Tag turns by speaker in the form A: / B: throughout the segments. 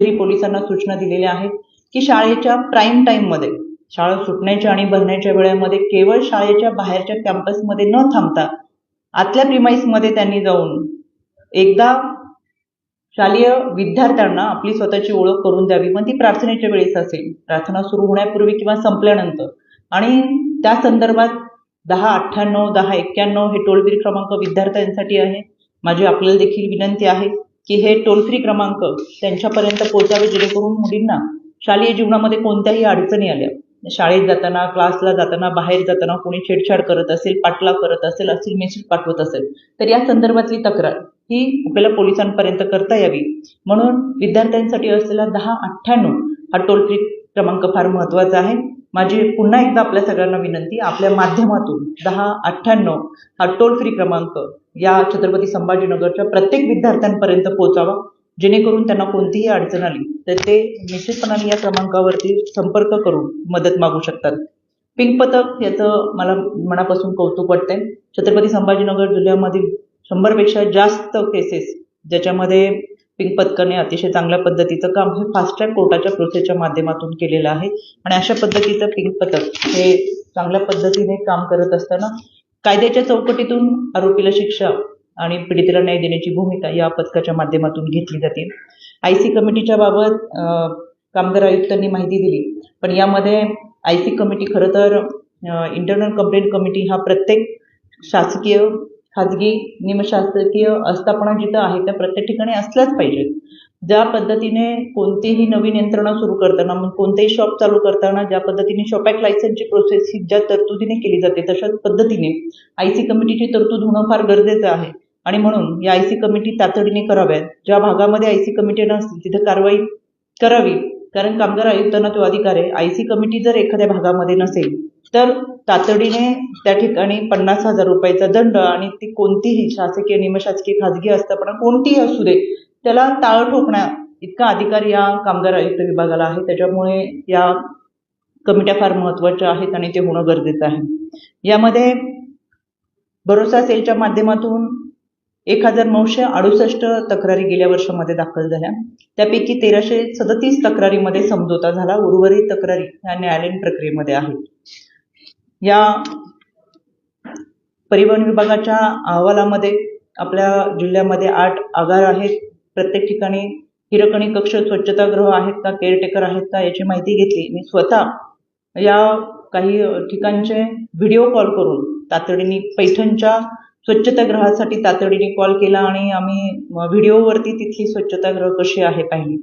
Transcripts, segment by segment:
A: तरी पोलिसांना सूचना दिलेल्या आहेत की शाळेच्या प्राईम टाईममध्ये शाळा सुटण्याच्या आणि भरण्याच्या वेळेमध्ये केवळ शाळेच्या बाहेरच्या कॅम्पसमध्ये न थांबता आतल्या प्रिमाईसमध्ये त्यांनी जाऊन एकदा शालेय विद्यार्थ्यांना आपली स्वतःची ओळख करून द्यावी. पण ती प्रार्थनेच्या वेळेस असेल. प्रार्थना सुरू होण्यापूर्वी किंवा संपल्यानंतर. आणि त्या संदर्भात दहा अठ्ठ्याण्णव दहा एक्क्याण्णव हे टोल फ्री क्रमांक विद्यार्थ्यांसाठी आहे. माझी आपल्याला देखील विनंती आहे. की हे टोल फ्री क्रमांक त्यांच्यापर्यंत पोहोचावे जेणेकरून मुलींना शालेय जीवनामध्ये कोणत्याही अडचणी आल्या. शाळेत जाताना क्लासला जाताना बाहेर जाताना कोणी छेडछाड करत असेल पाठलाग करत असेल असेल मेसेज पाठवत असेल तर या संदर्भातली तक्रार ही आपल्याला पोलिसांपर्यंत करता यावी. म्हणून विद्यार्थ्यांसाठी असलेला दहा अठ्ठ्याण्णव हा टोल फ्री क्रमांक फार महत्त्वाचा आहे. माझी पुन्हा एकदा आपल्या सगळ्यांना विनंती आपल्या माध्यमातून दहा अठ्ठ्याण्णव हा टोल फ्री क्रमांक या छत्रपती संभाजीनगरच्या प्रत्येक विद्यार्थ्यांपर्यंत पोहोचावा. जेणेकरून त्यांना कोणतीही अडचण आली तर ते निश्चितपणाने या क्रमांकावरती संपर्क करून मदत मागू शकतात. पिंक पथक याचं मला मनापासून कौतुक वाटतंय. छत्रपती संभाजीनगर जिल्ह्यामधील शंभरपेक्षा जास्त केसेस ज्याच्यामध्ये पिंक पथकाने अतिशय चांगल्या पद्धतीचं काम हे फास्ट ट्रॅक कोर्टाच्या प्रोसेसच्या माध्यमातून केलेलं आहे. आणि अशा पद्धतीचं पिंक पथक हे चांगल्या पद्धतीने काम करत असताना कायद्याच्या चौकटीतून आरोपीला शिक्षा आणि पीडितेला न्याय देण्याची भूमिका या पथकाच्या माध्यमातून घेतली जाते. आय सी कमिटीच्या बाबत कामगार आयुक्तांनी माहिती दिली. पण यामध्ये आय सी कमिटी खरं तर इंटरनल कंप्लेंट कमिटी हा प्रत्येक शासकीय खाजगी निमशासकीय आस्थापना जिथं आहे त्या प्रत्येक ठिकाणी असल्याच पाहिजेत. ज्या पद्धतीने कोणतीही नवीन यंत्रणा सुरू करताना मग कोणतेही शॉप चालू करताना ज्या पद्धतीने शॉप ॲक्ट लायसन्सची प्रोसेस ही ज्या तरतुदीने केली जाते तशाच पद्धतीने आय सी कमिटीची तरतूद होणं फार गरजेचं आहे. आणि म्हणून या आय सी कमिटी तातडीने कराव्यात. ज्या भागामध्ये आय सी कमिटी नसतील तिथे कारवाई करावी. कारण कामगार आयुक्तांना तो अधिकार आहे. आय सी कमिटी जर एखाद्या भागामध्ये नसेल तर तातडीने त्या ठिकाणी पन्नास हजार रुपयाचा दंड आणि ती कोणतीही शासकीय निमशासकीय खाजगी आस्थापना कोणतीही असू दे त्याला टाळ ठोकण्या इतका अधिकार या कामगार आयुक्त विभागाला आहे. त्याच्यामुळे या कमिट्या फार महत्त्वाच्या आहेत आणि ते होणं गरजेचं आहे. यामध्ये भरोसा सेलच्या माध्यमातून एक हजार नऊशे अडुसष्ट तक्रारी गेल्या वर्षामध्ये दाखल झाल्या. त्यापैकी तेराशे सदतीस तक्रारीमध्ये समझोता झाला. उर्वरित तक्रारी ह्या न्यायालयीन प्रक्रियेमध्ये आहेत. या परिवहन विभागाच्या अहवालामध्ये आपल्या जिल्ह्यामध्ये आठ आगार आहेत. प्रत्येक ठिकाणी हिरकणी कक्ष स्वच्छतागृह आहेत का केअरटेकर आहेत का याची माहिती घेतली. मी स्वतः या काही ठिकाणचे व्हिडिओ कॉल करून तातडीने पैठणच्या स्वच्छतागृहासाठी तातडीने कॉल केला आणि आम्ही व्हिडिओवरती तिथली स्वच्छतागृह कशी आहे पाहिली.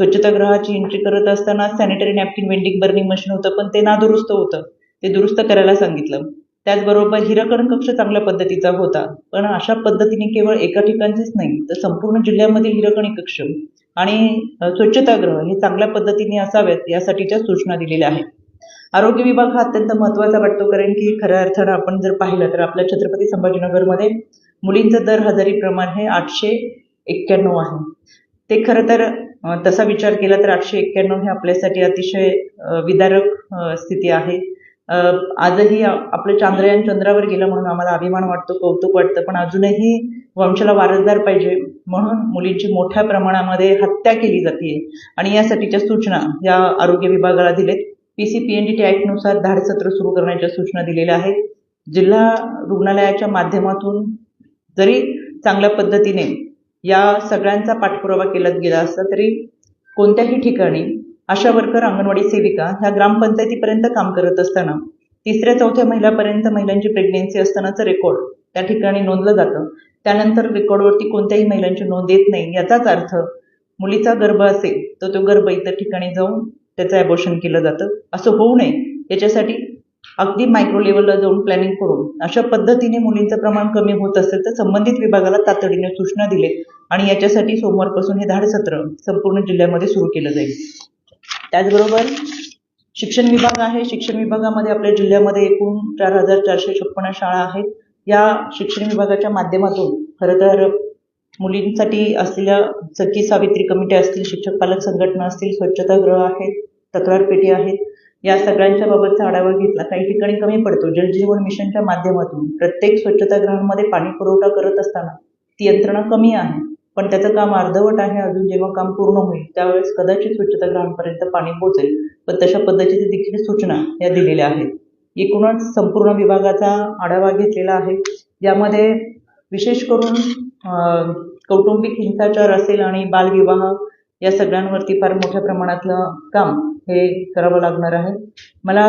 A: स्वच्छतागृहाची एंट्री करत असताना sanitary napkin vending burning machine होतं पण ते नादुरुस्त होतं. ते दुरुस्त करायला सांगितलं. त्याचबरोबर हिरकण कक्ष चांगल्या पद्धतीचा होता. पण अशा पद्धतीने केवळ एका ठिकाणचेच नाही तर संपूर्ण जिल्ह्यामधील हिरकणी कक्ष आणि अ, स्वच्छतागृह हे चांगल्या पद्धतीने असावेत यासाठीच्या सूचना दिलेल्या आहेत. आरोग्य विभाग हा अत्यंत महत्त्वाचा वाटतो कारण की खऱ्या अर्थानं आपण जर पाहिलं तर आपल्या छत्रपती संभाजीनगरमध्ये मुलींचं दर हजारी प्रमाण हे आठशे एक्क्याण्णव आहे. ते खरं तर तसा विचार केला तर आठशे एक्क्याण्णव हे आपल्यासाठी अतिशय विदारक स्थिती आहे. आजही आपलं चांद्रयान चंद्रावर गेलं म्हणून आम्हाला अभिमान वाटतो कौतुक वाटतं पण अजूनही वंशाला वारसदार पाहिजे म्हणून मुलींची मोठ्या प्रमाणामध्ये हत्या केली जाते आणि यासाठीच्या सूचना या आरोग्य विभागाला दिलेत. P C P N D T ॲक्टनुसार धाडसत्र सुरू करण्याच्या सूचना दिलेल्या आहेत. जिल्हा रुग्णालयाच्या माध्यमातून जरी चांगल्या पद्धतीने या सगळ्यांचा पाठपुरावा केला गेला असता तरी कोणत्याही ठिकाणी आशा वर्कर अंगणवाडी सेविका ह्या ग्रामपंचायतीपर्यंत काम करत असताना तिसऱ्या चौथ्या महिलापर्यंत महिलांची प्रेग्नेन्सी असतानाचं रेकॉर्ड त्या ठिकाणी नोंदलं जातं. त्यानंतर रेकॉर्डवरती कोणत्याही महिलांची नोंद येत नाही याचाच अर्थ मुलीचा गर्भ असेल तर तो गर्भ इतर ठिकाणी जाऊन त्याचं ॲबोर्शन केलं जातं. असं होऊ नये. याच्यासाठी अगदी मायक्रो लेवलला जाऊन प्लॅनिंग करून अशा पद्धतीने मुलींचं प्रमाण कमी होत असेल तर संबंधित विभागाला तातडीने सूचना दिले आणि याच्यासाठी सोमवारपासून हे धाड सत्र संपूर्ण जिल्ह्यामध्ये सुरू केलं जाईल. त्याचबरोबर शिक्षण विभाग आहे. शिक्षण विभागामध्ये आपल्या जिल्ह्यामध्ये एकूण चार हजार चारशे छप्पन्न शाळा आहेत. या शिक्षण विभागाच्या माध्यमातून खरं तर मुलींसाठी असलेल्या सखी सावित्री कमिटी असतील शिक्षक पालक संघटना असतील स्वच्छतागृह आहेत तक्रार पेटी आहेत या सगळ्यांच्या बाबतचा आढावा घेतला. काही ठिकाणी कमी पडतो. जलजीवन मिशनच्या माध्यमातून प्रत्येक स्वच्छतागृहांमध्ये पाणी पुरवठा करत असताना ती यंत्रणा कमी आहे पण त्याचं काम अर्धवट आहे अजून जेव्हा काम पूर्ण होईल त्यावेळेस कदाचित स्वच्छतागृहांपर्यंत पाणी पोहोचेल. पण तशा पद्धतीचे देखील सूचना या दिलेल्या आहेत. एकूणच संपूर्ण विभागाचा आढावा घेतलेला आहे. यामध्ये विशेष करून कौटुंबिक हिंसाचार असेल आणि बालविवाह या सगळ्यांवरती फार मोठ्या प्रमाणातलं काम हे करावं लागणार आहे. मला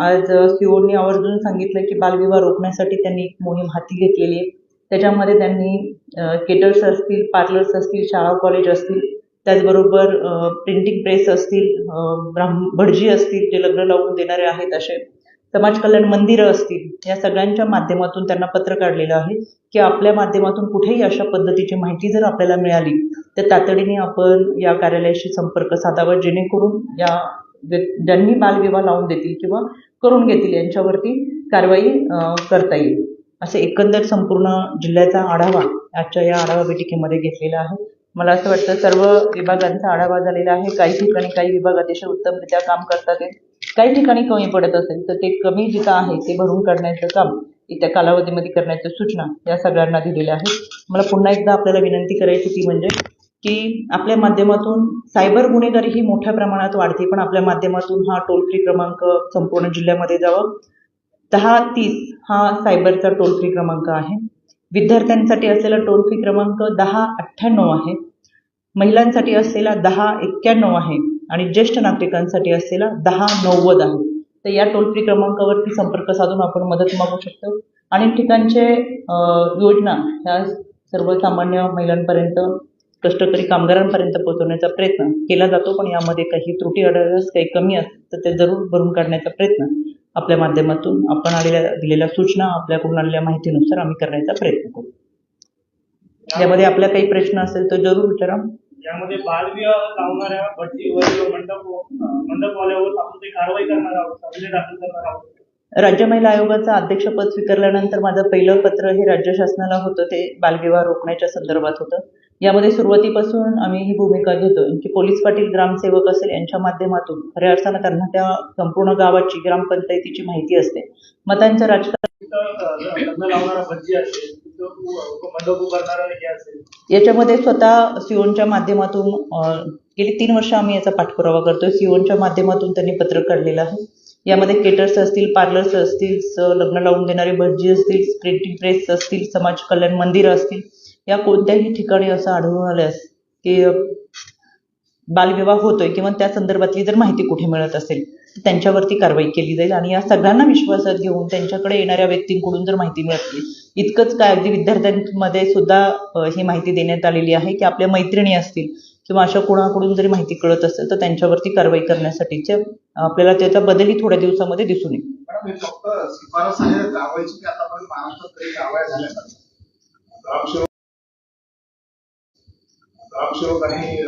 A: आज सीओनी आवर्जून सांगितलं की बालविवाह रोखण्यासाठी त्यांनी एक मोहीम हाती घेतलेली आहे. त्याच्यामध्ये त्यांनी केटर्स असतील पार्लर्स असतील शाळा कॉलेज असतील त्याचबरोबर प्रिंटिंग प्रेस असतील ब्राह्म भटजी असतील जे लग्न लावून देणारे आहेत असे समाज कल्याण मंदिरं असतील या सगळ्यांच्या माध्यमातून त्यांना पत्र काढलेलं आहे की आपल्या माध्यमातून कुठेही अशा पद्धतीची माहिती जर आपल्याला मिळाली तर तातडीने आपण या कार्यालयाशी संपर्क साधावा जेणेकरून या ज्यांनी बालविवाह लावून देतील किंवा करून घेतील यांच्यावरती कारवाई करता येईल. असे एकंदर संपूर्ण जिल्ह्याचा आढावा आजच्या या आढावा बैठकीमध्ये घेतलेला आहे. मला असं वाटतं सर्व विभागांचा आढावा झालेला आहे. काही ठिकाणी काही विभाग अतिशय उत्तमरित्या काम करतात काही ठिकाणी कमी पडत असेल तर ते कमी जिथं आहे ते भरून काढण्याचं काम येत्या कालावधीमध्ये करण्याच्या सूचना या सगळ्यांना दिलेल्या आहेत. मला पुन्हा एकदा आपल्याला विनंती करायची ती म्हणजे की आपल्या माध्यमातून सायबर गुन्हेगारी ही मोठ्या प्रमाणात वाढते पण आपल्या माध्यमातून हा टोल फ्री क्रमांक संपूर्ण जिल्ह्यामध्ये जावा. दहा तीस हा सायबरचा टोल फ्री क्रमांक आहे. विद्यार्थ्यांसाठी असलेला टोल फ्री क्रमांक दहा अठ्ठ्याण्णव आहे. महिलांसाठी असलेला दहा एक्क्याण्णव आहे. आणि ज्येष्ठ नागरिकांसाठी असलेला दहा नव्वद आहे. तर या टोल फ्री क्रमांकावरती संपर्क साधून आपण मदत मागू शकतो. अनेक ठिकाणचे योजना ह्या सर्वसामान्य महिलांपर्यंत कष्टकरी कामगारांपर्यंत पोहोचवण्याचा प्रयत्न केला जातो. पण यामध्ये काही त्रुटी आढळल्यास काही कमी असतात तर ते जरूर भरून काढण्याचा प्रयत्न आपल्या माध्यमातून आपण आलेल्या दिलेल्या सूचना आपल्याकडून आलेल्या माहितीनुसार आम्ही करण्याचा प्रयत्न करू. यामध्ये आपल्या काही प्रश्न असेल तर जरूर विचारा.
B: यामध्ये बालविवाह लावणाऱ्या भट्टीवर मंडप मंडपवाल्यावर आपण काही कारवाई करणार आहोत दाखल करणार आहोत.
A: राज्य महिला आयोगाचं अध्यक्षपद स्वीकारल्यानंतर माझं पहिलं पत्र हे राज्य शासनाला होतं ते बालविवाह रोखण्याच्या संदर्भात होतं. यामध्ये सुरुवातीपासून आम्ही ही भूमिका घेतो की पोलीस पाटील ग्रामसेवक असेल यांच्या माध्यमातून खऱ्या अर्थानं त्यांना त्या संपूर्ण गावाची ग्रामपंचायतीची माहिती असते. मतांचं राजकारण याच्यामध्ये स्वतः सिओनच्या माध्यमातून गेली तीन वर्ष आम्ही याचा पाठपुरावा करतोय. सिओनच्या माध्यमातून त्यांनी पत्र काढलेलं आहे. यामध्ये केटर्स असतील पार्लर्स असतील स- लग्न लावून देणारे भटजी असतील प्रिंटिंग प्रेस असतील समाज कल्याण मंदिरं असतील या कोणत्याही ठिकाणी असं आढळून आल्यास की बालविवाह होतोय किंवा त्या संदर्भातली जर माहिती कुठे मिळत असेल तर त्यांच्यावरती कारवाई केली जाईल आणि या सगळ्यांना विश्वासात घेऊन त्यांच्याकडे येणाऱ्या व्यक्तींकडून जर माहिती मिळत इतकंच काय अगदी विद्यार्थ्यांमध्ये सुद्धा ही माहिती देण्यात आलेली आहे की आपल्या मैत्रिणी असतील किंवा अशा कोणाकडून जरी माहिती कळत असेल तर त्यांच्यावरती कारवाई करण्यासाठीच्या आपल्याला त्याचा बदलही थोड्या दिवसामध्ये दिसून येईल.
C: हे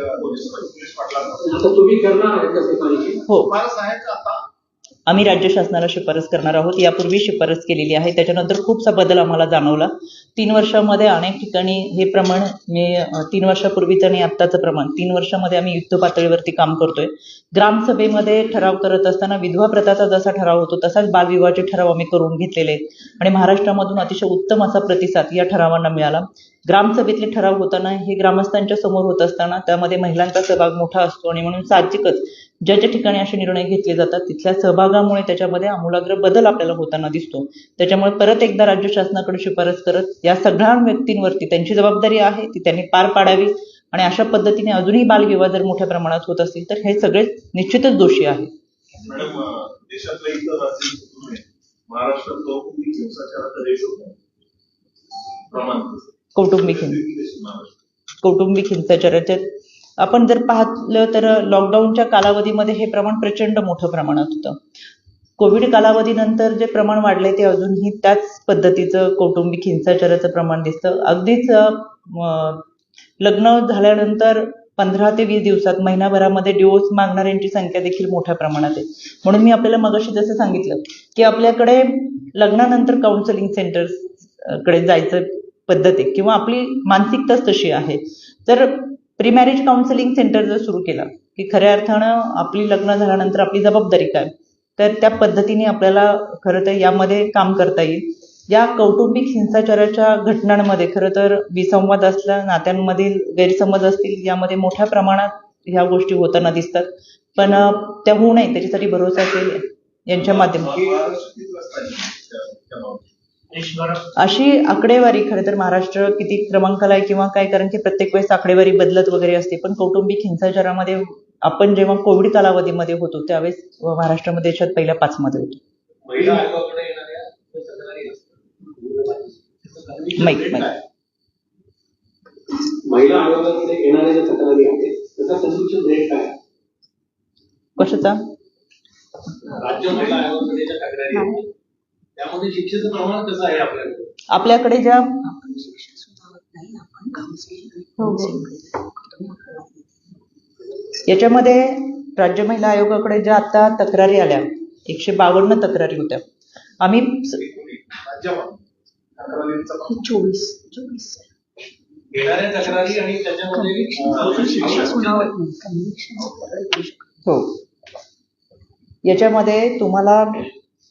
A: आम्ही राज्य शासनाला शिफारस करणार आहोत. यापूर्वी शिफारस केलेली आहे. त्याच्यानंतर खूपसा बदल आम्हाला जाणवला. तीन वर्षामध्ये अनेक ठिकाणी हे प्रमाण मी तीन वर्षापूर्वीचं आणि आत्ताचं प्रमाण तीन वर्षामध्ये आम्ही युद्ध पातळीवरती काम करतोय. ग्रामसभेमध्ये ठराव करत असताना विधवा प्रथाचा जसा ठराव होतो तसाच बालविवाहाचे ठराव आम्ही करून घेतलेले आहेत. आणि महाराष्ट्रामधून अतिशय उत्तम असा प्रतिसाद या ठरावांना मिळाला. ग्रामसभेतले ठराव होताना हे ग्रामस्थांच्या समोर होत असताना त्यामध्ये महिलांचा सहभाग मोठा असतो आणि म्हणून साहजिकच ज्या ज्या ठिकाणी असे निर्णय घेतले जातात तिथल्या सहभागामुळे त्याच्यामध्ये आमूलाग्र बदल आपल्याला होताना दिसतो. त्याच्यामुळे परत एकदा राज्य शासनाकडे शिफारस करत या सगळ्या व्यक्तींवरती त्यांची जबाबदारी आहे ती त्यांनी पार पाडावी. आणि अशा पद्धतीने अजूनही बालविवाह जर मोठ्या प्रमाणात होत असतील तर हे सगळे निश्चितच दोषी आहेत.
D: कौटुंबिक
A: हिंसाचाराच्या आपण जर पाहिलं तर लॉकडाऊनच्या कालावधीमध्ये हे प्रमाण प्रचंड मोठं प्रमाणात होतं. कोविड कालावधीनंतर जे प्रमाण वाढलंय ते अजूनही त्याच पद्धतीचं कौटुंबिक हिंसाचाराचं प्रमाण दिसतं. अगदीच लग्न झाल्यानंतर पंधरा ते वीस दिवसात महिनाभरामध्ये डिवोर्स मागणाऱ्यांची संख्या देखील मोठ्या प्रमाणात आहे. म्हणून मी आपल्याला मगाशी जसं सांगितलं की आपल्याकडे लग्नानंतर काउन्सिलिंग सेंटर्सकडे जायचं पद्धत आहे किंवा आपली मानसिकताच तशी आहे. तर प्री मॅरेज काउन्सिलिंग सेंटर जर सुरू केलं की खऱ्या अर्थानं आपली लग्न झाल्यानंतर आपली जबाबदारी काय तर त्या पद्धतीने आपल्याला खरं तर यामध्ये काम करता येईल. या कौटुंबिक हिंसाचाराच्या घटनांमध्ये खरं तर विसंवाद असला नात्यांमधील गैरसमज असतील यामध्ये मोठ्या प्रमाणात ह्या गोष्टी होताना दिसतात. पण त्या होऊ नये त्याच्यासाठी भरोसा असेल यांच्या माध्यमातून. अशी आकडेवारी खरं तर महाराष्ट्र किती क्रमांकाला आहे किंवा काय? कारण की प्रत्येक वेळेस आकडेवारी बदलत वगैरे असते. पण कौटुंबिक हिंसाचारामध्ये आपण जेव्हा कोविड कालावधीमध्ये होतो त्यावेळेस महाराष्ट्रामध्ये देशात पहिल्या पाच मध्ये होतो.
E: महिला आयोगाकडे येणाऱ्या ज्या तक्रारी आहेत त्याचा रेट काय?
A: कशाचा?
E: राज्य महिला आयोगाकडे ज्या तक्रारी आहेत त्यामध्ये शिक्षेचं प्रमाण कसं आहे आपल्याकडे?
A: आपल्याकडे ज्या याच्यामध्ये राज्य महिला आयोगाकडे ज्या आता तक्रारी आल्या एकशे बावन्न तक्रारी होत्या. आम्ही.
F: चोवीस
A: हो. याच्यामध्ये तुम्हाला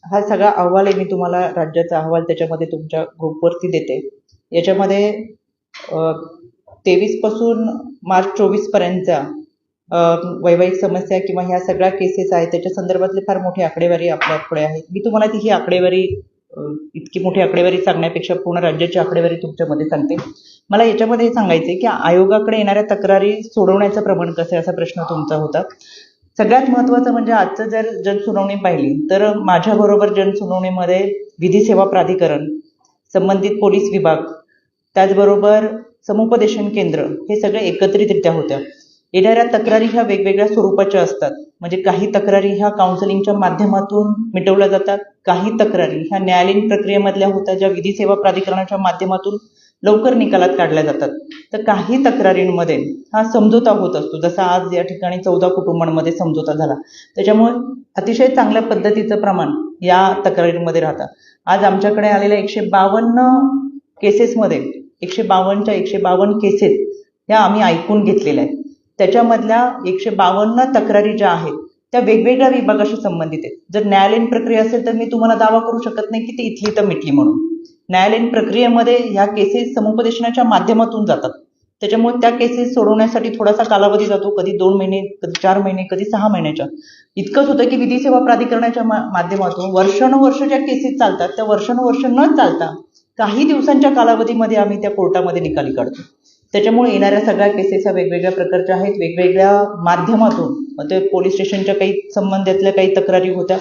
A: हा सगळा अहवाल आहे मी तुम्हाला राज्याचा अहवाल त्याच्यामध्ये तुमच्या ग्रुपवरती देते. याच्यामध्ये तेवीसपासून मार्च चोवीसपर्यंतचा वैवाहिक समस्या किंवा ह्या सगळ्या केसेस आहेत त्याच्या संदर्भातली फार मोठी आकडेवारी आपल्याकडे आहे मी तुम्हाला ती ही आकडेवारी इतकी मोठी आकडेवारी सांगण्यापेक्षा पूर्ण राज्याची आकडेवारी तुमच्यामध्ये सांगते. मला याच्यामध्ये हे सांगायचं आहे की आयोगाकडे येणाऱ्या तक्रारी सोडवण्याचं प्रमाण कसं आहे असा प्रश्न तुमचा होता. सगळ्यात महत्त्वाचं म्हणजे आजचं जर जनसुनावणी पाहिली तर माझ्याबरोबर जनसुनावणीमध्ये विधी सेवा प्राधिकरण संबंधित पोलीस विभाग त्याचबरोबर समुपदेशन केंद्र हे सगळे एकत्रितरित्या होत्या. येणाऱ्या तक्रारी ह्या वेगवेगळ्या स्वरूपाच्या असतात. म्हणजे काही तक्रारी ह्या काउन्सिलिंगच्या माध्यमातून मिटवल्या जातात काही तक्रारी ह्या न्यायालयीन प्रक्रियेमधल्या होत्या ज्या विधी सेवा प्राधिकरणाच्या माध्यमातून लवकर निकालात काढल्या जातात. तर काही तक्रारींमध्ये हा समझोता होत असतो. जसा आज या ठिकाणी चौदा कुटुंबांमध्ये समझोता झाला. त्याच्यामुळे अतिशय चांगल्या पद्धतीचं प्रमाण या तक्रारींमध्ये राहतं. आज आमच्याकडे आलेल्या एकशे बावन्न केसेसमध्ये एकशे बावन्नच्या एकशे बावन्न केसेस ह्या आम्ही ऐकून घेतलेल्या आहेत. त्याच्यामधल्या एकशे बावन्न तक्रारी ज्या आहेत त्या वेगवेगळ्या विभागाशी संबंधित आहेत. जर न्यायालयीन प्रक्रिया असेल तर मी तुम्हाला दावा करू शकत नाही की ती इथली तर मिटली म्हणून. न्यायालयीन प्रक्रियेमध्ये ह्या केसेस समुपदेशनाच्या माध्यमातून जातात. त्याच्यामुळे त्या केसेस सोडवण्यासाठी थोडासा कालावधी जातो कधी दोन महिने कधी चार महिने कधी सहा महिन्याच्या. इतकंच होतं की विधी सेवा प्राधिकरणाच्या माध्यमातून वर्षानुवर्ष ज्या केसेस चालतात त्या वर्षानुवर्ष न चालता काही दिवसांच्या कालावधीमध्ये आम्ही त्या कोर्टामध्ये निकाली काढतो. त्याच्यामुळे येणाऱ्या सगळ्या केसेस ह्या वेगवेगळ्या प्रकारच्या आहेत वेगवेगळ्या माध्यमातून. मग ते पोलीस स्टेशनच्या काही संबंधातल्या काही तक्रारी होत्या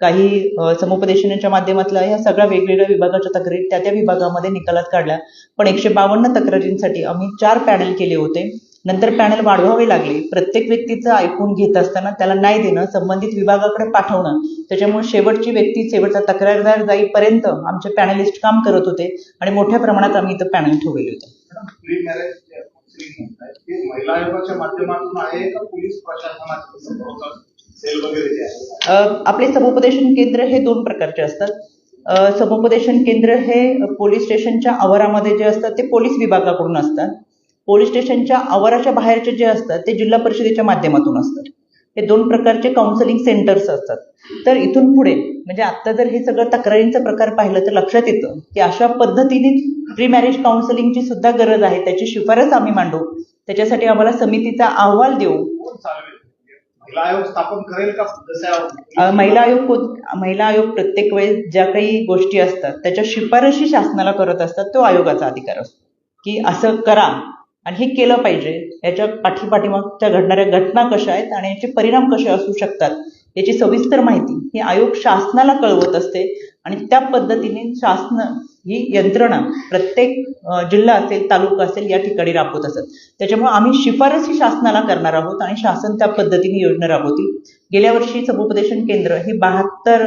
A: काही समुपदेशनाच्या माध्यमातल्या ह्या सगळ्या वेगवेगळ्या विभागाच्या तक्रारी त्या त्या विभागामध्ये निकालात काढल्या. पण एकशे बावन्न तक्रारींसाठी आम्ही चार पॅनल केले होते. नंतर पॅनल वाढवावे लागले. प्रत्येक व्यक्तीचं ऐकून घेत असताना त्याला न्याय देणं संबंधित विभागाकडे पाठवणं. त्याच्यामुळे शेवटची व्यक्ती शेवटचा तक्रारदार जाईपर्यंत आमचे पॅनलिस्ट काम करत होते आणि मोठ्या प्रमाणात आम्ही इथं पॅनल ठेवलेले होते.
C: महिला आयोगाच्या माध्यमातून आहे का पोलीस
A: प्रशासनात आपले समुपदेशन केंद्र हे दोन प्रकारचे असतात. समुपदेशन केंद्र हे पोलीस स्टेशनच्या आवारामध्ये जे असतात ते पोलीस विभागाकडून असतात. पोलीस स्टेशनच्या आवाराच्या बाहेरचे जे असतात ते जिल्हा परिषदेच्या माध्यमातून असतात. हे दोन प्रकारचे काउन्सिलिंग सेंटर्स असतात. तर इथून पुढे म्हणजे आत्ता जर हे सगळं तक्रारींचा प्रकार पाहिलं तर लक्षात येतं की अशा पद्धतीने प्री मॅरेज काउन्सिलिंगची सुद्धा गरज आहे. त्याची शिफारस आम्ही मांडू. त्याच्यासाठी आम्हाला समितीचा अहवाल देऊ.
C: चालवेल महिला आयोग स्थापन करेल का
A: महिला आयोग महिला आयोग प्रत्येक वेळेस ज्या काही गोष्टी असतात त्याच्या शिफारशी शासनाला करत असतात तो आयोगाचा अधिकार असतो. की असं करा आणि हे केलं पाहिजे याच्या पाठीपाठीमागच्या घडणाऱ्या घटना कशा आहेत आणि याचे परिणाम कसे असू शकतात याची सविस्तर माहिती ही आयोग शासनाला कळवत असते आणि त्या पद्धतीने शासन ही यंत्रणा प्रत्येक जिल्हा असेल तालुका असेल या ठिकाणी राबवत असत. त्याच्यामुळे आम्ही शिफारसी शासनाला करणार आहोत आणि शासन त्या पद्धतीने योजना राबवतील गेल्या वर्षी समुपदेशन केंद्र हे बहात्तर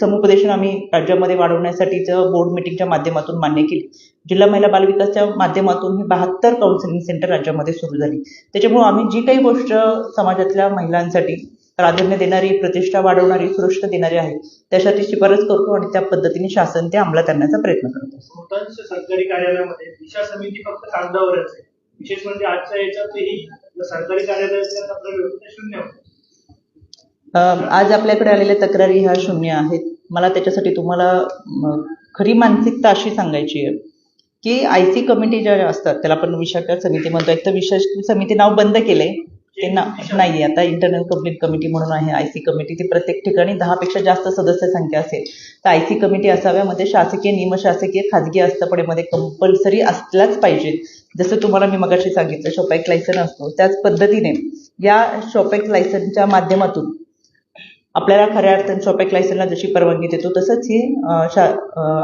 A: समुपदेशन आम्ही राज्यामध्ये वाढवण्यासाठीचं बोर्ड मिटिंगच्या माध्यमातून मान्य केली. जिल्हा महिला बालविकासच्या माध्यमातून ही बहात्तर काउन्सिलिंग सेंटर राज्यामध्ये सुरू झाली. त्याच्यामुळे आम्ही जी काही गोष्ट समाजातल्या महिलांसाठी प्राधान्य देणारी प्रतिष्ठा वाढवणारी सुरक्षित देणारी आहे. त्यासाठी शिफारस करतो आणि त्या पद्धतीने शासन ते अंमलात आणण्याचा प्रयत्न करतो.
B: बहुतांश सरकारी कार्यालयामध्ये दिशा समिती फक्त कागदावरच आहे. विशेष म्हणजे आजच्या याच्यातही सरकारी कार्यालयातल्या तक्रारी होत्या. त्या शून्य
A: आज आपल्याकडे आलेल्या तक्रारी ह्या शून्य आहेत. मला त्याच्यासाठी तुम्हाला खरी मानसिकता अशी सांगायची आहे की आय सी कमिटी ज्या असतात त्याला आपण विशाखा समिती म्हणतो. एक तर विशेष समिती नाव बंद केलंय. ते ना नाही आता इंटरनल कंप्लेंट कमिटी म्हणून आहे आय सी कमिटी ती प्रत्येक ठिकाणी दहापेक्षा जास्त सदस्य संख्या असेल. तर आय सी कमिटी असाव्यामध्ये शासकीय निमशासकीय खाजगी आस्थापनेमध्ये कंपल्सरी असल्याच पाहिजे. जसं तुम्हाला मी मगाशी सांगितलं शॉपॅक लायसन असतो. त्याच पद्धतीने या शॉपॅक लायसनच्या माध्यमातून आपल्याला खऱ्या अर्थाने शॉपॅक लायसनला जशी परवानगी देतो तसंच ही शा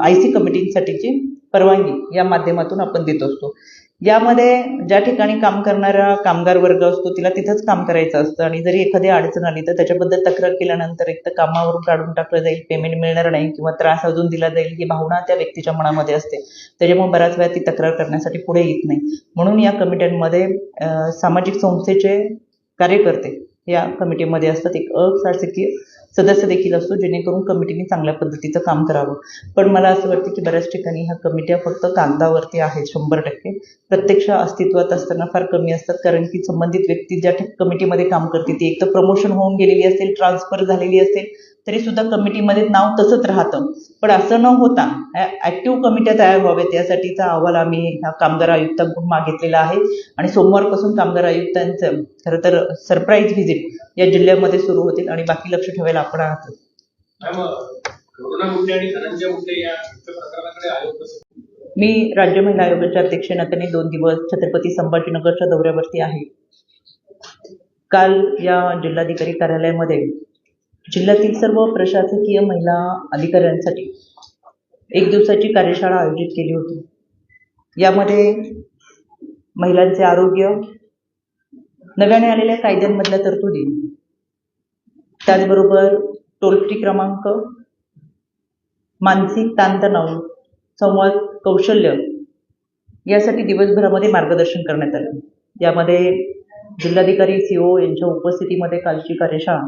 A: आय सी कमिटींसाठीची परवानगी या माध्यमातून आपण देत असतो. यामध्ये ज्या ठिकाणी काम करणारा कामगार वर्ग असतो तिला तिथंच काम करायचं असतं. आणि जरी एखादी अडचण आली तर त्याच्याबद्दल तक्रार केल्यानंतर एक तर कामावरून काढून टाकलं जाईल पेमेंट मिळणार नाही किंवा त्रास अजून दिला जाईल ही भावना त्या व्यक्तीच्या मनामध्ये असते. त्याच्यामुळे बऱ्याच वेळा ती तक्रार करण्यासाठी पुढे येत नाही. म्हणून या कमिट्यांमध्ये सामाजिक संस्थेचे कार्यकर्ते या कमिटीमध्ये असतात. एक अशासकीय सदस्य देखील असतो जेणेकरून कमिटीने चांगल्या पद्धतीचं काम करावं. पण मला असं वाटतं की बऱ्याच ठिकाणी ह्या कमिट्या फक्त कागदावरती आहेत शंभर टक्के. प्रत्यक्ष अस्तित्वात असताना फार कमी असतात कारण की संबंधित व्यक्ती ज्या कमिटीमध्ये काम करते ती एक तर प्रमोशन होऊन गेलेली असेल ट्रान्सफर झालेली असेल तरी सुद्धा कमिटीमध्ये नाव तसंच राहतं. पण असं न होता ॲक्टिव्ह कमिट्या तयार व्हाव्यात यासाठीचा अहवाल आम्ही ह्या कामगार आयुक्तांकडून मागितलेला आहे. आणि सोमवारपासून कामगार आयुक्तांचं खरं तर सरप्राईज व्हिजिट या जिल्ह्यामध्ये सुरू होतील आणि बाकी लक्ष ठेवायला आपण आहात. मी राज्य महिला आयोगाच्या अध्यक्षनात्याने दोन दिवस छत्रपती संभाजीनगरच्या दौऱ्यावरती आहे. काल या जिल्हाधिकारी कार्यालयामध्ये जिल्ह्यातील सर्व प्रशासकीय महिला अधिकाऱ्यांसाठी एक दिवसाची कार्यशाळा आयोजित केली होती. यामध्ये महिलांचे आरोग्य नव्याने आलेल्या कायद्यांमधल्या तरतुदी त्याचबरोबर टोल फ्री क्रमांक मानसिक ताणतणाव संवाद कौशल्य यासाठी दिवसभरामध्ये मार्गदर्शन करण्यात आलं. यामध्ये जिल्हाधिकारी सीओ यांच्या उपस्थितीमध्ये कालची कार्यशाळा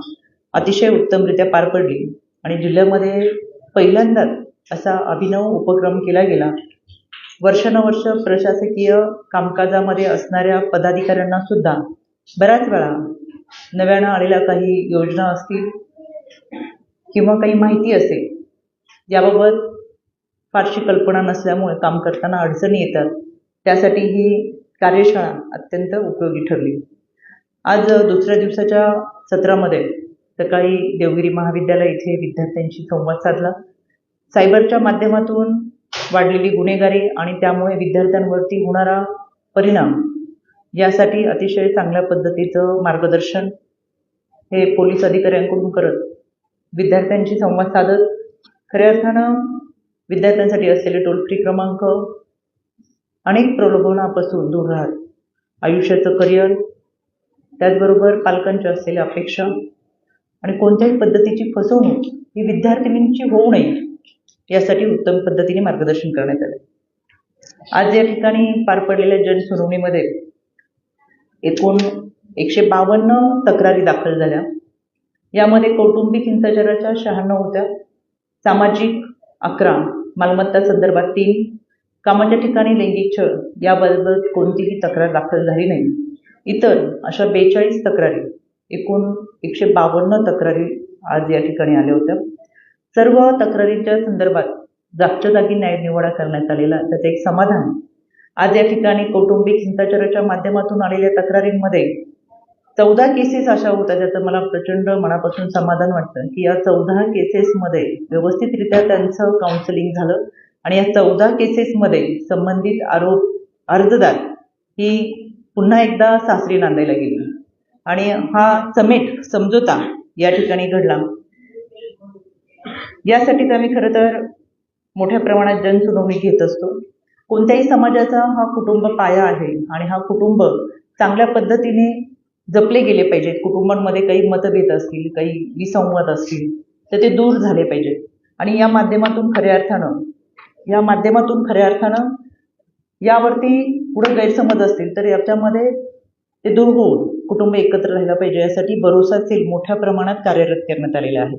A: अतिशय उत्तमरित्या पार पडली आणि जिल्ह्यामध्ये पहिल्यांदाच असा अभिनव उपक्रम केला गेला. वर्षानुवर्ष प्रशासकीय कामकाजामध्ये असणाऱ्या पदाधिकाऱ्यांना सुद्धा बऱ्याच वेळा नव्यानं आलेल्या काही योजना असतील किंवा काही माहिती असेल याबाबत फारशी कल्पना नसल्यामुळे काम करताना अडचणी येतात. त्यासाठी ही कार्यशाळा अत्यंत उपयोगी ठरली. आज दुसऱ्या दिवसाच्या सत्रामध्ये सकाळी देवगिरी महाविद्यालय इथे विद्यार्थ्यांशी संवाद साधला. सायबरच्या माध्यमातून वाढलेली गुन्हेगारी आणि त्यामुळे विद्यार्थ्यांवरती होणारा परिणाम यासाठी अतिशय चांगल्या पद्धतीचं मार्गदर्शन हे पोलीस अधिकाऱ्यांकडून करत विद्यार्थ्यांशी संवाद साधत खऱ्या अर्थानं विद्यार्थ्यांसाठी असलेले टोल फ्री क्रमांक अनेक प्रलोभनापासून दूर राहत. आयुष्याचं करिअर त्याचबरोबर पालकांच्या असलेल्या अपेक्षा आणि कोणत्याही पद्धतीची फसवणूक ही विद्यार्थिनींची होऊ नये यासाठी उत्तम पद्धतीने मार्गदर्शन करण्यात आले. आज या ठिकाणी पार पडलेल्या जनसुनावणीमध्ये एकूण एकशे बावन्न तक्रारी दाखल झाल्या. यामध्ये कौटुंबिक हिंसाचाराच्या शहाण्णव होत्या. सामाजिक अकरा मालमत्ता संदर्भात तीन कामाच्या ठिकाणी लैंगिक छळ याबाबत कोणतीही तक्रार दाखल झाली नाही. इतर अशा बेचाळीस तक्रारी एकूण एकशे बावन्न तक्रारी आज या ठिकाणी आल्या होत्या. सर्व तक्रारींच्या संदर्भात जागच्या जागी न्याय निवाडा करण्यात आलेला त्याचं एक समाधान आज या ठिकाणी कौटुंबिक हिंसाचाराच्या माध्यमातून आलेल्या तक्रारींमध्ये चौदा केसेस अशा होत्या ज्याचं मला प्रचंड मनापासून समाधान वाटतं की या चौदा केसेसमध्ये व्यवस्थितरित्या त्यांचं काउन्सिलिंग झालं आणि या चौदा केसेसमध्ये संबंधित आरोप अर्जदार ही पुन्हा एकदा सासरी नांदायला गेली. आणि हा समेट समझोता या ठिकाणी घडला. यासाठीच आम्ही खरं तर मोठ्या प्रमाणात जनसुनावणी घेत असतो. कोणत्याही समाजाचा हा कुटुंब पाया आहे आणि हा कुटुंब चांगल्या पद्धतीने जपले गेले पाहिजेत. कुटुंबांमध्ये काही मतभेद असतील काही विसंवाद असतील तर ते दूर झाले पाहिजेत. आणि या माध्यमातून खऱ्या अर्थानं या माध्यमातून खऱ्या अर्थानं यावरती पुढे गैरसमज असतील तर याच्यामध्ये ते दूर होऊन कुटुंब एकत्र राहिलं पाहिजे यासाठी भरोसा सेल मोठ्या प्रमाणात कार्यरत करण्यात आलेले आहे.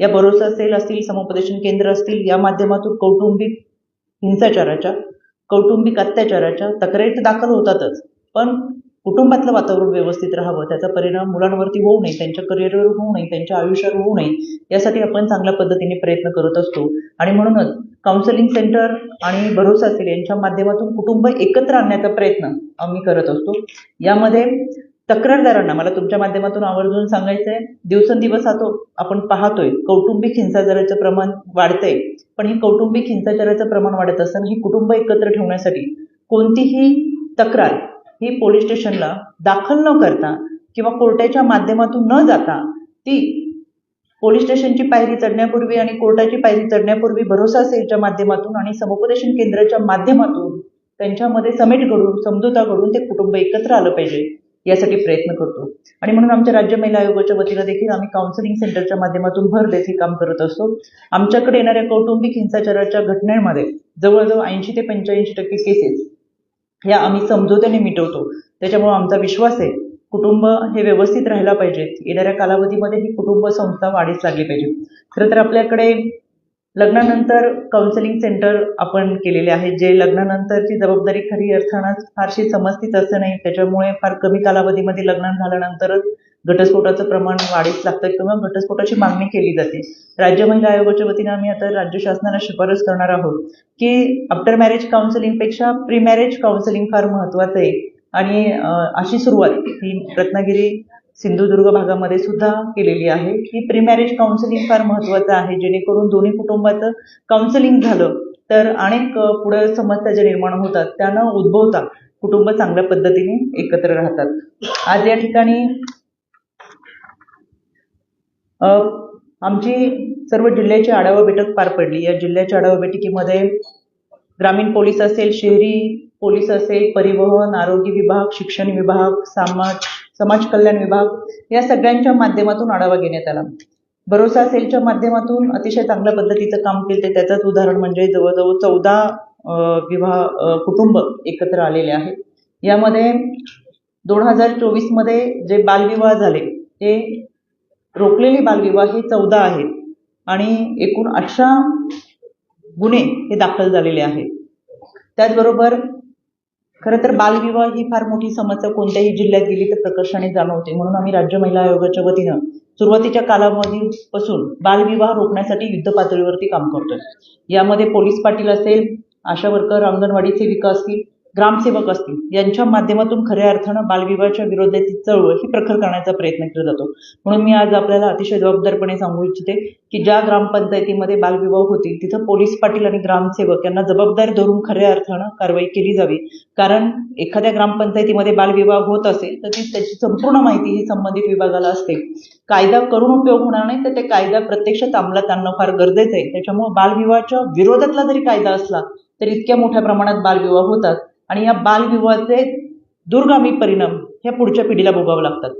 A: या भरोसा सेल असतील समुपदेशन केंद्र असतील या माध्यमातून कौटुंबिक हिंसाचाराच्या कौटुंबिक अत्याचाराच्या तक्रारी तर दाखल होतातच. पण कुटुंबातलं वातावरण व्यवस्थित राहावं त्याचा परिणाम मुलांवरती होऊ नये त्यांच्या करिअरवर होऊ नये त्यांच्या आयुष्यावर होऊ नये यासाठी आपण चांगल्या पद्धतीने प्रयत्न करत असतो. आणि म्हणूनच काउन्सिलिंग सेंटर आणि भरोसा सेल यांच्या माध्यमातून कुटुंब एकत्र आणण्याचा प्रयत्न आम्ही करत असतो. यामध्ये तक्रारदारांना मला तुमच्या माध्यमातून आवर्जून सांगायचं आहे दिवसेंदिवस तो आपण पाहतोय कौटुंबिक हिंसाचाराचं प्रमाण वाढतंय पण हे कौटुंबिक हिंसाचाराचं प्रमाण वाढत असताना ही कुटुंब एकत्र ठेवण्यासाठी कोणतीही तक्रार ही पोलीस स्टेशनला दाखल न करता किंवा कोर्टाच्या माध्यमातून न जाता ती पोलीस स्टेशनची पायरी चढण्यापूर्वी आणि कोर्टाची पायरी चढण्यापूर्वी भरोसा सेलच्या माध्यमातून आणि समुपदेशन केंद्राच्या माध्यमातून त्यांच्यामध्ये समेट घडून समझोता घडून ते कुटुंब एकत्र आलं पाहिजे. यासाठी प्रयत्न करतो. आणि म्हणून आमच्या राज्य महिला आयोगाच्या वतीनं देखील आम्ही काउन्सिलिंग सेंटरच्या माध्यमातून भर देत हे काम करत असतो. आमच्याकडे येणाऱ्या कौटुंबिक हिंसाचाराच्या घटनांमध्ये जवळजवळ ऐंशी ते पंच्याऐंशी टक्के केसेस या आम्ही समजोत्याने मिटवतो. त्याच्यामुळे आमचा विश्वास आहे कुटुंब हे व्यवस्थित राहायला पाहिजेत येणाऱ्या कालावधीमध्ये ही कुटुंब संस्था वाढीस लागली पाहिजे. खरं तर आपल्याकडे लग्नानंतर काउन्सिलिंग सेंटर आपण केलेले आहे जे लग्नानंतरची जबाबदारी खरी अर्थानं फारशी समजतीच असं नाही. त्याच्यामुळे फार कमी कालावधीमध्ये लग्न झाल्यानंतरच घटस्फोटाचं प्रमाण वाढीस लागतं किंवा घटस्फोटाची मागणी केली जाते. राज्य महिला आयोगाच्या वतीनं आम्ही आता राज्य शासनाला शिफारस करणार आहोत की आफ्टर मॅरेज काउन्सिलिंगपेक्षा प्री मॅरेज काउन्सिलिंग फार महत्त्वाचं आहे. आणि अशी सुरुवात ही रत्नागिरी सिंधुदुर्ग भागामध्ये सुद्धा केलेली आहे. की प्रीमॅरेज काउन्सिलिंग फार महत्त्वाचं आहे. जेणेकरून दोन्ही कुटुंबाचं काउन्सिलिंग झालं तर अनेक पुढं पुढे समस्या ज्या निर्माण होतात. त्यांना उद्भवता. कुटुंब चांगल्या पद्धतीने एकत्र राहतात. आज या ठिकाणी आमची सर्व जिल्ह्याची आढावा बैठक पार पडली. या जिल्ह्याच्या आढावा बैठकीमध्ये ग्रामीण पोलीस असेल शहरी पोलीस असेल परिवहन आरोग्य विभाग शिक्षण विभाग समाज समाज कल्याण विभाग या सगळ्यांच्या माध्यमातून आढावा घेण्यात आला. भरोसा सेलच्या माध्यमातून अतिशय चांगल्या पद्धतीचं काम केलं ते. त्याचंच उदाहरण म्हणजे जवळजवळ चौदा विवाह कुटुंब एकत्र आलेले आहेत. यामध्ये दोन हजार चोवीसमध्ये जे बालविवाह झाले ते रोखलेले बालविवाह हे चौदा आहेत. आणि एकूण अठरा गुन्हे हे दाखल झालेले आहेत. त्याचबरोबर खरं तर बालविवाह ही फार मोठी समस्या कोणत्याही जिल्ह्यात गेली तर प्रकर्षाने जाणवते. म्हणून आम्ही राज्य महिला आयोगाच्या वतीनं सुरुवातीच्या कालावधीपासून बालविवाह रोखण्यासाठी युद्ध पातळीवरती काम करतोय. यामध्ये पोलीस पाटील असेल आशा वर्कर अंगणवाडी सेविका असतील ग्रामसेवक असतील यांच्या माध्यमातून खऱ्या अर्थानं बालविवाहाच्या विरोधाची चळवळ ही प्रखर करण्याचा प्रयत्न केला जातो. म्हणून मी आज आपल्याला अतिशय जबाबदारपणे सांगू इच्छिते की ज्या ग्रामपंचायतीमध्ये बालविवाह होतील तिथं पोलीस पाटील आणि ग्रामसेवक यांना जबाबदार धरून खऱ्या अर्थानं कारवाई केली जावी. कारण एखाद्या ग्रामपंचायतीमध्ये बालविवाह होत असेल तर ती त्याची संपूर्ण माहिती ही संबंधित विभागाला असते. कायदा करून उपयोग होणार नाही तर ते कायदा प्रत्यक्षात अंमलात आणणं फार गरजेचं आहे. त्याच्यामुळे बालविवाहाच्या विरोधातला जरी कायदा असला तर इतक्या मोठ्या प्रमाणात बालविवाह होतात. आणि या बालविवाहाचे दूरगामी परिणाम ह्या पुढच्या पिढीला भोगावे लागतात.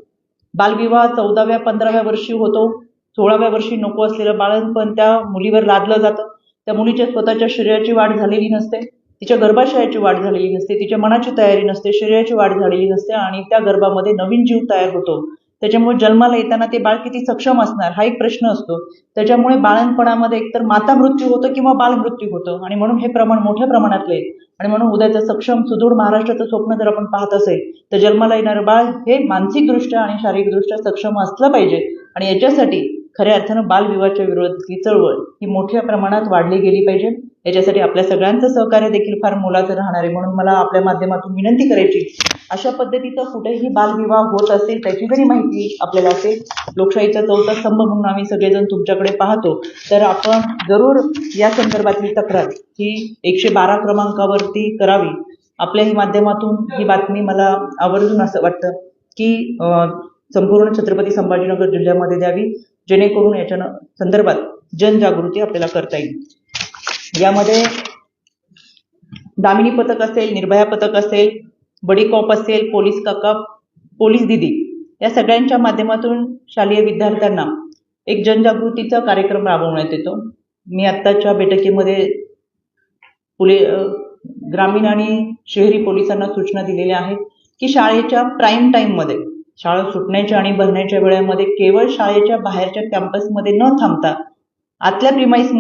A: बालविवाह चौदाव्या पंधराव्या वर्षी होतो सोळाव्या वर्षी नको असलेलं बाळणपण त्या मुलीवर लादलं जातं. त्या मुलीच्या स्वतःच्या शरीराची वाढ झालेली नसते तिच्या गर्भाशयाची वाढ झालेली नसते तिच्या मनाची तयारी नसते शरीराची वाढ झालेली नसते आणि त्या गर्भामध्ये नवीन जीव तयार होतो. त्याच्यामुळे जन्माला येताना ते बाळ किती सक्षम असणार हा एक प्रश्न असतो. त्याच्यामुळे बाळणपणामध्ये एकतर माता मृत्यू होतो किंवा बाल मृत्यू होतो. आणि म्हणून हे प्रमाण मोठ्या प्रमाणातले आणि म्हणून उद्याचं सक्षम सुदृढ महाराष्ट्राचं स्वप्न जर आपण पाहत असेल तर जन्माला येणारं बाळ हे मानसिकदृष्ट्या आणि शारीरिकदृष्ट्या सक्षम असलं पाहिजे. आणि याच्यासाठी खऱ्या अर्थानं बालविवाहाच्या विरोधी चळवळ ही मोठ्या प्रमाणात वाढली गेली पाहिजे. याच्यासाठी आपल्या सगळ्यांचं सहकार्य देखील फार मोलाचं राहणार आहे म्हणून मला आपल्या माध्यमातून विनंती करायची अशा पद्धतीचा कुठेही बालविवाह होत असेल त्याची जरी माहिती आपल्याला असेल लोकशाहीचा चौथा स्तंभ म्हणून आम्ही सगळेजण तुमच्याकडे पाहतो तर आपण जरूर या संदर्भातली तक्रार ही एकशे बारा क्रमांकावरती करावी. आपल्याही माध्यमातून ही बातमी मला आवर्जून असं वाटतं की संपूर्ण छत्रपती संभाजीनगर जिल्ह्यामध्ये द्यावी. जेणेकरून याच्या संदर्भात जनजागृती आपल्याला करता येईल. यामध्ये दामिनी पथक असेल निर्भया पथक असेल बडी कॉप असेल पोलीस काका पोलीस दिदी या सगळ्यांच्या माध्यमातून शालेय विद्यार्थ्यांना एक जनजागृतीचा कार्यक्रम राबवण्यात येतो. मी आत्ताच्या बैठकीमध्ये पुले ग्रामीण आणि शहरी पोलिसांना सूचना दिलेल्या आहेत की शाळेच्या प्राईम टाईममध्ये शाळा सुटण्याच्या आणि भरण्याच्या वेळेमध्ये केवळ शाळेच्या बाहेरच्या कॅम्पसमध्ये न थांबता आतल्या प्रिमाईस